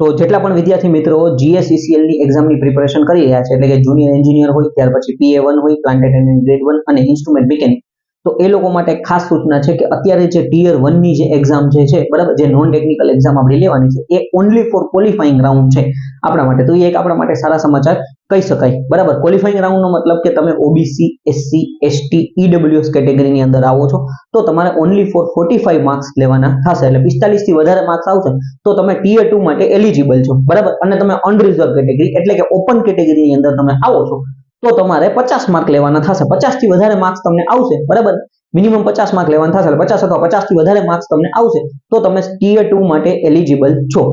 તો જેટલા પણ વિદ્યાર્થી મિત્રો જીએસસીસીએલની એક્ઝામની પ્રિપેરેશન કરી રહ્યા છે, એટલે કે જુનિયર એન્જિનિયર હોય, ત્યાર પછી પીએ વન હોય પ્લાન્ટ એટેન્ડન્ટ ગ્રેડ વન અને ઇન્સ્ટ્રુમેન્ટ મિકેનિક તો એ લોકો માટે ખાસ સૂચના છે કે અત્યારે જે ટીયર વનની જે એક્ઝામ જે છે, બરાબર, જે નોન ટેકનિકલ એક્ઝામ આપણે લેવાની છે, એ ઓનલી ફોર ક્વોલિફાઈંગ રાઉન્ડ છે આપણા માટે. તો એ એક આપણા માટે સારા સમાચાર કહી શકાય. બરાબર ક્વોલિફાઈંગ રાઉન્ડનો મતલબ કે તમે ઓબીસી એસસી એસટી ઈડબ્લ્યુએસ કેટેગરીની અંદર આવો છો, તો તમારે only for forty five marks લેવાના થશે. એટલે પિસ્તાલીસથી વધારે માર્ક્સ આવશે, તો તમે ટીયર ટુ માટે એલિજિબલ છો. બરાબર, અને તમે અનરિઝર્વ કેટેગરી એટલે કે ઓપન કેટેગરીની અંદર તમે આવો છો. તો તમારે પચાસ માર્ક લેવાના થશે. પચાસથી વધારે માર્ક્સ તમને આવશે, બરાબર? મિનિમમ પચાસ માર્ક લેવાના થશે પચાસ અથવા પચાસથી વધારે માર્ક્સ તમને આવશે. તો તમે ટીયર ટુ માટે એલિજિબલ છો.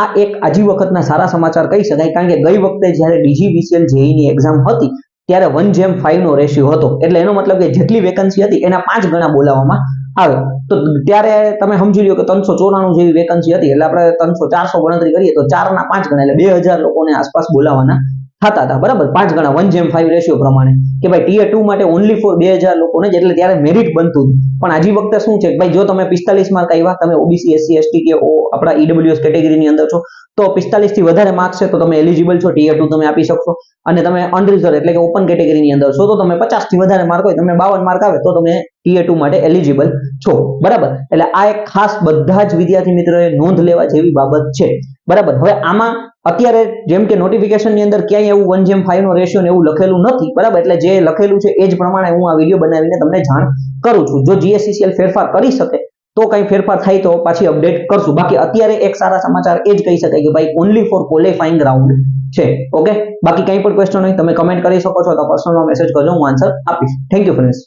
આ એક આજી વખતના સારા સમાચાર કહી શકાય, કારણ કે ગઈ વખતે જ્યારે ડીજીવીસીએલ જેઈની એક્ઝામ હતી, ત્યારે વન જેમ ફાઈવ નો રેશિયો હતો. એટલે એનો મતલબ કે જેટલી વેકન્સી હતી, એના પાંચ ગણા બોલાવવામાં આવે. તો ત્યારે તમે સમજી લો કે ત્રણસો ચોરાણું જેવી વેકન્સી હતી, એટલે આપણે ત્રણસો ચારસો ગણતરી કરીએ તો ચાર ના પાંચ ગણા, એટલે બે હજાર લોકોને આસપાસ બોલાવવાના થતા હતા, બરાબર? પાંચ ગણા વન જેમ ફાઈવ રેશિયો પ્રમાણે કે ભાઈ ટીયર ટુ માટે ઓનલી ફોર બે હજાર લોકોને જ એટલે ત્યારે મેરિટ બનતું પણ આજી વખતે શું છે ભાઈ જો તમે પિસ્તાલીસ માર્ક આવ્યા તમે ઓબીસી એસસી એસટી કે ઓ આપણા ઈડબ્લ્યુએસ કેટેગરીની અંદર છો, તો પિસ્તાલીસથી વધારે માર્ક્સ છે તો તમે એલિજિબલ છો ટીયર ટુ તમે આપી શકશો. અને તમે અનરિઝર્વ એટલે કે ઓપન કેટેગરીની અંદર છો, તો તમે પચાસથી વધારે માર્ક હોય, તમને બાવન માર્ક આવે, તો તમે ટીયર ટુ માટે એલિજિબલ છો. બરાબર? એટલે આ એક ખાસ બધા જ વિદ્યાર્થી મિત્રોએ નોંધ લેવા જેવી બાબત છે. બરાબર? હવે આમાં અત્યારે જેમ કે નોટિફિકેશન અંદર ક્યાંય એવું વન જેમ ફાઈવ નો રેશિયો એવું લખેલું નથી, બરાબર? એટલે જે લખેલું છે એ જ પ્રમાણે હું આ વીડિયો બનાવીને તમને જાણ કરું છું. જો જીએસસીસીએલ ફેરફાર કરી શકે તો કઈ ફેરફાર થાય તો પાછી અપડેટ કરશું. બાકી અત્યારે એક સારા સમાચાર એ જ કહી શકાય કે ભાઈ ઓનલી ફોર ક્વોલિફાઈંગ રાઉન્ડ છે. ઓકે બાકી કઈ પણ ક્વેશ્ચન હોય તમે કમેન્ટ કરી શકો છો તો પર્સનલ મેસેજ કરજો, હું આન્સર આપીશ. Thank you friends